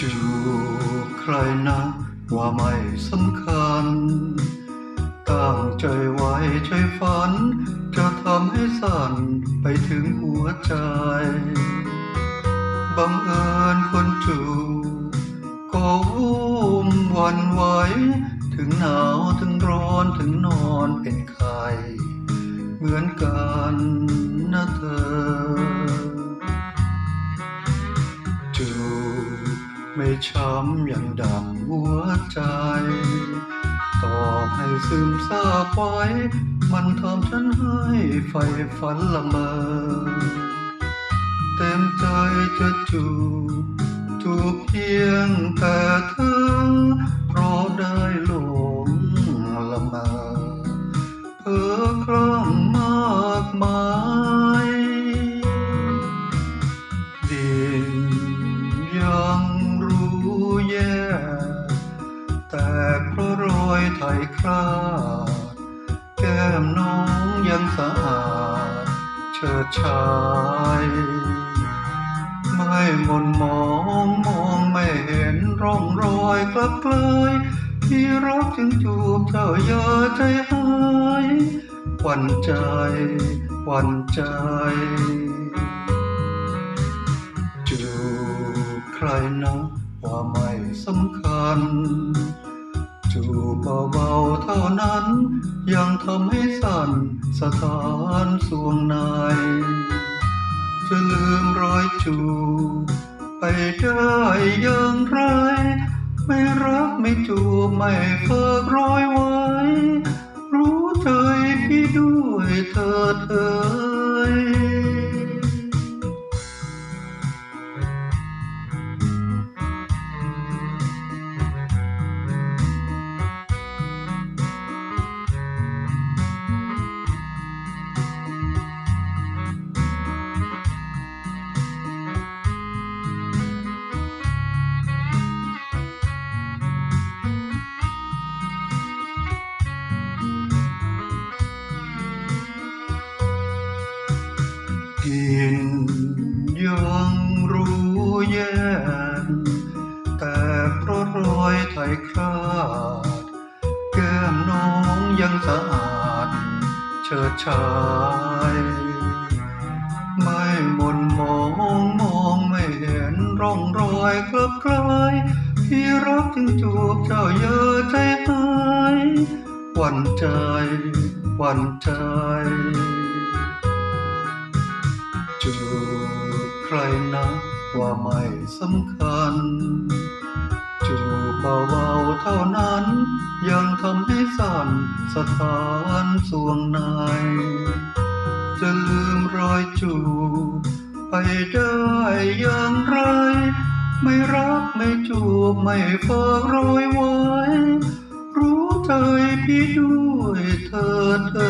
จูใครนะว่าไม่สำคัญ ตั้งใจไว้ใจฝัน จะทำให้สั่นไปถึงหัวใจ บังเอิญคนจูก็วุ่มวันไหวถึงหนาวถึงร้อนถึงนอนเป็นไข้เหมือนกันนะเธอ ไม่ช้ำอย่างดังหัวใจ ต่อให้ซึมซาบไว้ มันทำฉันให้ไฟฝันละเมอเต็มใจจะจูบจูบเพียงแต่เธอเพราะได้หลงละเมอเพ้อคลั่ง คราดแก้มน้องยังสะอาด เชิดชาย ไม่มนมองมองไม่เห็นร่องรอยกลับกลยที่รักจึงจูบเจ้าอย่าใจหายหวั่นใจหวั่นใจจูบใครนะว่าไม่สำคัญ จูบเบาๆเท่านั้น ยังทำให้สั่นสถานสวงในจะลืมรอยจูบไปได้อย่างไร ไม่รักไม่จูบไม่เฟิกรอยไว้ รู้ใจพี่ด้วยเถิดเอ่ อยไถคราดแก้มน้องยังสะอาด เชิดชาย ไม่มนมองมองไม่เห็นร่องรอยกลับกลายที่รักจึงจูบเจ้าเยอะใจหายหวั่นใจหวั่นใจจูบใครนะว่าไม่สำคัญ จูบเบาๆเท่านั้น ยังทำให้สั่นสถานสวงใน จะลืมรอยจูบไปได้อย่างไร ไม่รักไม่จูบไม่ฝากรอยไว้ รู้ใจพี่ด้วยเถิดเอ่